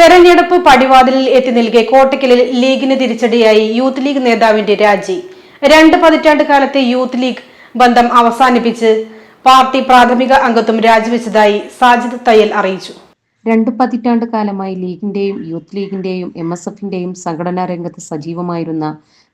തെരഞ്ഞെടുപ്പ് പടിവാതിലിൽ എത്തി നിൽക്കെ കോട്ടക്കലിൽ ലീഗിന് തിരിച്ചടിയായി യൂത്ത് ലീഗ് നേതാവിന്റെ രാജി. രണ്ട് പതിറ്റാണ്ട് കാലത്തെ യൂത്ത് ലീഗ് ബന്ധം അവസാനിപ്പിച്ച് പാർട്ടി പ്രാഥമിക അംഗത്വം രാജിവെച്ചതായി സാജിദ് തയ്യൽ അറിയിച്ചു. രണ്ട് പതിറ്റാണ്ട് കാലമായി ലീഗിന്റെയും യൂത്ത് ലീഗിന്റെയും എം എസ് എഫിന്റെയും സംഘടനാ രംഗത്ത് സജീവമായിരുന്ന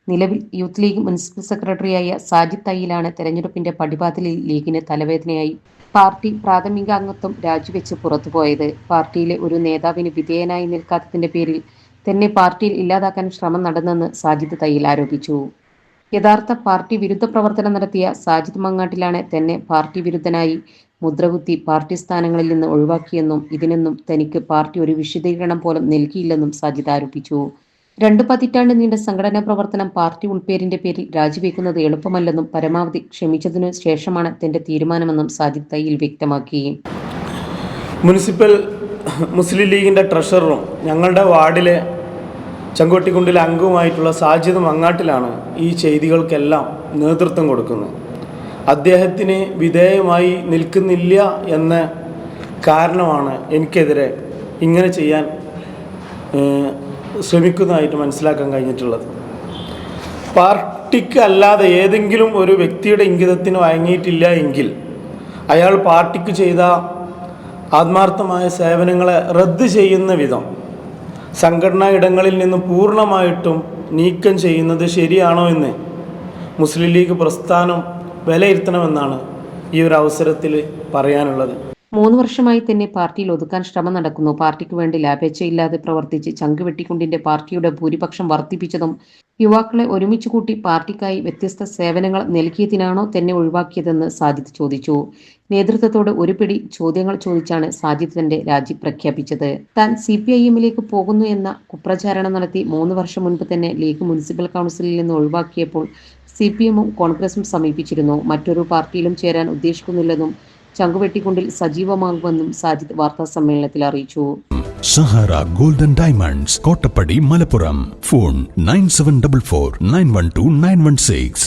നിലവിൽ യൂത്ത് ലീഗ് മുനിസിപ്പൽ സെക്രട്ടറിയായ സാജിദ് തയ്യിലാണ് തെരഞ്ഞെടുപ്പിന്റെ പടിവാതിലിൽ ലീഗിന് തലവേദനയായി. പാർട്ടി പ്രാഥമിക അംഗത്വം രാജിവെച്ച് പുറത്തുപോയത്. പാർട്ടിയിലെ ഒരു നേതാവിന് വിധേയനായി നിൽക്കാത്തതിന്റെ പേരിൽ തന്നെ പാർട്ടിയിൽ ഇല്ലാതാക്കാൻ ശ്രമം നടന്നെന്ന് സാജിദ് തയ്യിൽ ആരോപിച്ചു. യഥാർത്ഥ പാർട്ടി വിരുദ്ധ പ്രവർത്തനം നടത്തിയ സാജിദ് മങ്ങാട്ടിലാണ് തന്നെ പാർട്ടി വിരുദ്ധനായി മുദ്രകുത്തി പാർട്ടി സ്ഥാനങ്ങളിൽ നിന്ന് ഒഴിവാക്കിയെന്നും ഇതിനെന്നും തനിക്ക് പാർട്ടി ഒരു വിശദീകരണം പോലും നൽകിയില്ലെന്നും സാജിദ് ആരോപിച്ചു. രണ്ടു പതിറ്റാണ്ട് നീണ്ട സംഘടനാ പ്രവർത്തനം പാർട്ടി ഉൾപ്പേരിന്റെ പേരിൽ രാജിവെക്കുന്നത് എളുപ്പമല്ലെന്നും പരമാവധി ക്ഷമിച്ചതിനു ശേഷമാണ് തന്റെ തീരുമാനമെന്നും സാജിദ് തയ്യിൽ വ്യക്തമാക്കി. മുനിസിപ്പൽ മുസ്ലിം ലീഗിന്റെ ട്രഷററും ഞങ്ങളുടെ വാർഡിലെ ചങ്കോട്ടിക്കുണ്ടിലെ അംഗവുമായിട്ടുള്ള സാജിദ് മങ്ങാട്ടിലാണ് ഈ ചെയ്തികൾക്കെല്ലാം നേതൃത്വം കൊടുക്കുന്നത്. അദ്ദേഹത്തിന് വിധേയമായി നിൽക്കുന്നില്ല എന്ന കാരണമാണ് എനിക്കെതിരെ ഇങ്ങനെ ചെയ്യാൻ ശ്രമിക്കുന്നതായിട്ട് മനസ്സിലാക്കാൻ കഴിഞ്ഞിട്ടുള്ളത്. പാർട്ടിക്ക് അല്ലാതെ ഏതെങ്കിലും ഒരു വ്യക്തിയുടെ ഇംഗിതത്തിന് വഴങ്ങിയിട്ടില്ല എങ്കിൽ അയാൾ പാർട്ടിക്ക് ചെയ്ത ആത്മാർത്ഥമായ സേവനങ്ങളെ റദ്ദ് ചെയ്യുന്ന വിധം സംഘടനാ ഇടങ്ങളിൽ നിന്ന് പൂർണമായിട്ടും നീക്കം ചെയ്യുന്നത് ശരിയാണോ എന്ന് മുസ്ലിം ലീഗ് പ്രസ്ഥാനം വിലയിരുത്തണമെന്നാണ് ഈ ഒരു അവസരത്തിൽ പറയാനുള്ളത്. മൂന്ന് വർഷമായി തന്നെ പാർട്ടിയിൽ ഒതുക്കാൻ ശ്രമം നടക്കുന്നു. പാർട്ടിക്ക് വേണ്ടി ലാഭേച്ഛയില്ലാതെ പ്രവർത്തിച്ച് ചങ്കുവെട്ടിക്കൊണ്ടിന്റെ പാർട്ടിയുടെ ഭൂരിപക്ഷം വർദ്ധിപ്പിച്ചതും യുവാക്കളെ ഒരുമിച്ച് കൂട്ടി പാർട്ടിക്കായി വ്യത്യസ്ത സേവനങ്ങൾ നൽകിയതിനാണോ തന്നെ ഒഴിവാക്കിയതെന്ന് സാജിദ് ചോദിച്ചു. നേതൃത്വത്തോട് ഒരു പിടി ചോദ്യങ്ങൾ ചോദിച്ചാണ് സാജിദ് തന്റെ രാജി പ്രഖ്യാപിച്ചത്. താൻ സി പി ഐ എമ്മിലേക്ക് പോകുന്നു എന്ന കുപ്രചാരണം നടത്തി മൂന്ന് വർഷം മുൻപ് തന്നെ ലീഗ് മുനിസിപ്പൽ കൗൺസിലിൽ നിന്ന് ഒഴിവാക്കിയപ്പോൾ സി പി എമ്മും കോൺഗ്രസും സമീപിച്ചിരുന്നു. മറ്റൊരു പാർട്ടിയിലും ചേരാൻ ഉദ്ദേശിക്കുന്നില്ലെന്നും ചങ്കുവെട്ടിക്കുണ്ടിൽ സജീവമാകുമെന്നും സാജിദ് വാർത്താ സമ്മേളനത്തിൽ അറിയിച്ചു. Sahara golden diamonds Kottappadi Malappuram. Phone nine seven double four nine one two nine one six.